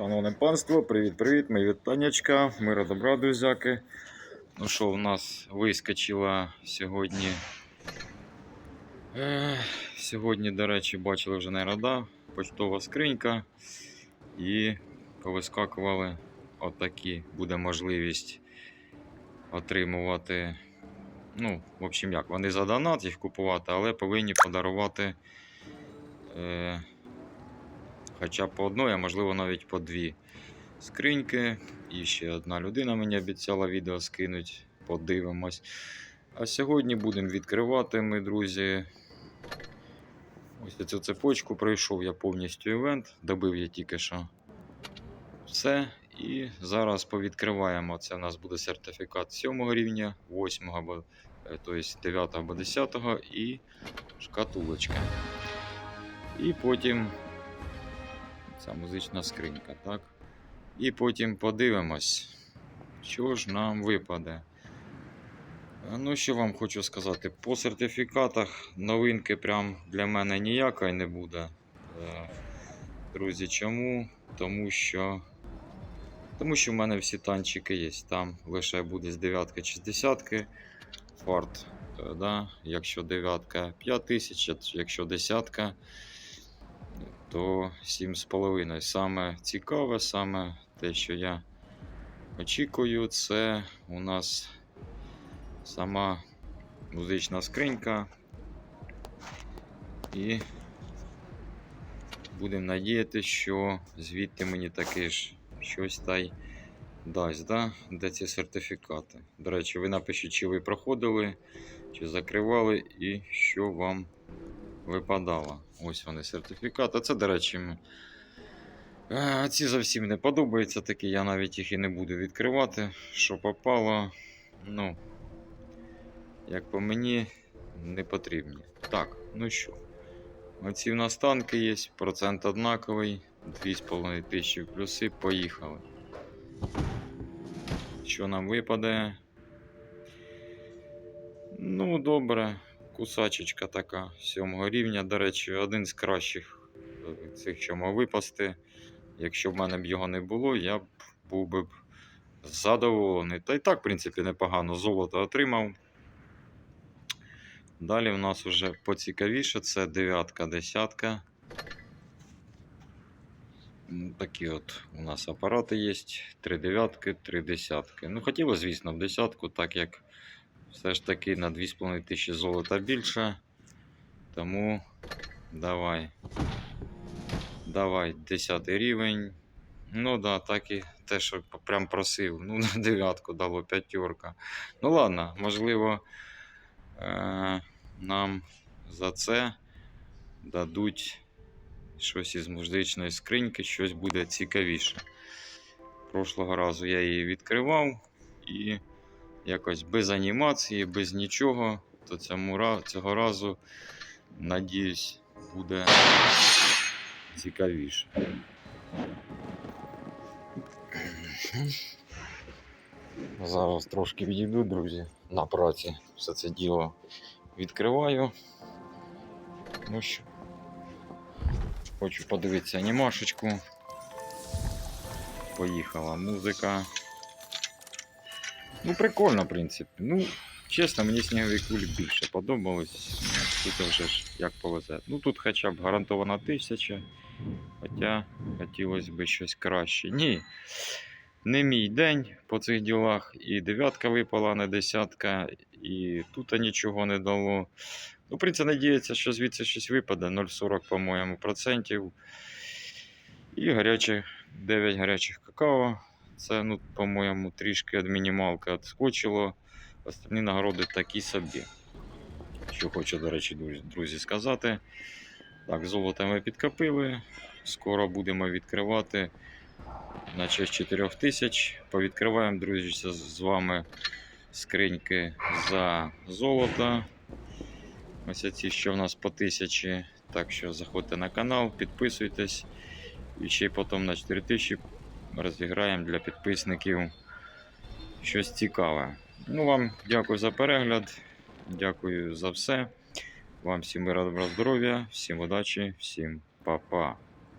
Шановне панство, привіт-привіт, мої вітаннячка, мира добра, друзяки. Ну що, у нас вискочила сьогодні. Е, сьогодні, до речі, бачили вже не рада, почтова скринька. І повискакували отакі. Буде можливість отримувати. Ну, в общем, як, вони за донат їх купувати, але повинні подарувати. Е, хоча по одної, а можливо навіть по дві скриньки. І ще одна людина мені обіцяла відео скинуть. Подивимось. А сьогодні будемо відкривати ми, друзі. Ось цю цепочку пройшов я повністю івент. Добив я тільки що все. І зараз повідкриваємо. Це у нас буде сертифікат 7 рівня, 8 або е, тобто 9 або 10 і шкатулочка. І потім Ця музична скринька, так? І потім подивимось, що ж нам випаде. Ну, що вам хочу сказати, по сертифікатах новинки прям для мене ніякої не буде. Е, Друзі, чому? Тому що. Тому що в мене всі танчики є. Там лише буде з дев'ятки чи з десятки. Фарт, е, да? якщо дев'ятка 5000, якщо десятка то 7,5. Саме цікаве, саме те, що я очікую, це у нас сама музична скринька. І будемо надіяти, що звідти мені таки ж щось та й дасть, да? де ці сертифікати. До речі, ви напишіть, чи ви проходили, чи закривали, і що вам випадало. Ось вони сертифікати. А це, до речі, м, е, ці зовсім не подобаються такі, я навіть їх і не буду відкривати. Що попало, ну, як по мені, не потрібні. Так, ну що. Оці в нас танки є, процент однаковий, 2,5 тисячі плюси, поїхали. Що нам випаде? Ну, добре. Кусачечка така сьомого рівня. До речі, один з кращих е, цих, що мав випасти. Якщо в мене б його не було, я б був би задоволений. Та й так, в принципі, непогано золото отримав. Далі в нас вже поцікавіше це дев'ятка, десятка. М, Такі от у нас апарати є. Три дев'ятки, три десятки. Ну, хотілося, звісно, в десятку, так як все ж таки на 2,5 тисячі золота більше. Тому давай. Давай, 10 рівень. Ну да, так і те, що прям просив. Ну, на дев'ятку дало п'ятерка. Ну ладно, можливо, е- нам за це дадуть щось із музичної скриньки, щось буде цікавіше. Прошлого разу я її відкривав і якось без анімації, без нічого, то цьому, цього разу, надіюсь, буде цікавіше. Зараз трошки відійду, друзі, на праці все це діло відкриваю. Ну що, хочу подивитися анімашечку. Поїхала музика. Ну, прикольно, в принципі. Ну, чесно, мені снігові кулі більше подобались. Тут вже ж як повезе. Ну тут хоча б гарантована тисяча. Хоча хотілося б щось краще. Ні. Не мій день по цих ділах. І дев'ятка випала, не десятка, і тут нічого не дало. Ну, в принципі, надіється, що звідси щось випаде. 0,40, по-моєму, процентів. І гаряче, 9 гарячих какао. Це, ну, по-моєму, трішки від мінімалки відскочило. Остальні нагороди такі собі. Що хочу, до речі, друзі, сказати. Так, золото ми підкопили. Скоро будемо відкривати на честь 4000. Повідкриваємо, друзі, з- вами скриньки за золото. Ось ці, що в нас по 1000. Так що заходьте на канал, підписуйтесь. І ще потім на 4000 розіграємо для підписників щось цікаве. Ну, вам дякую за перегляд. Дякую за все. Вам всім добра, здоров'я, всім удачі, всім па-па.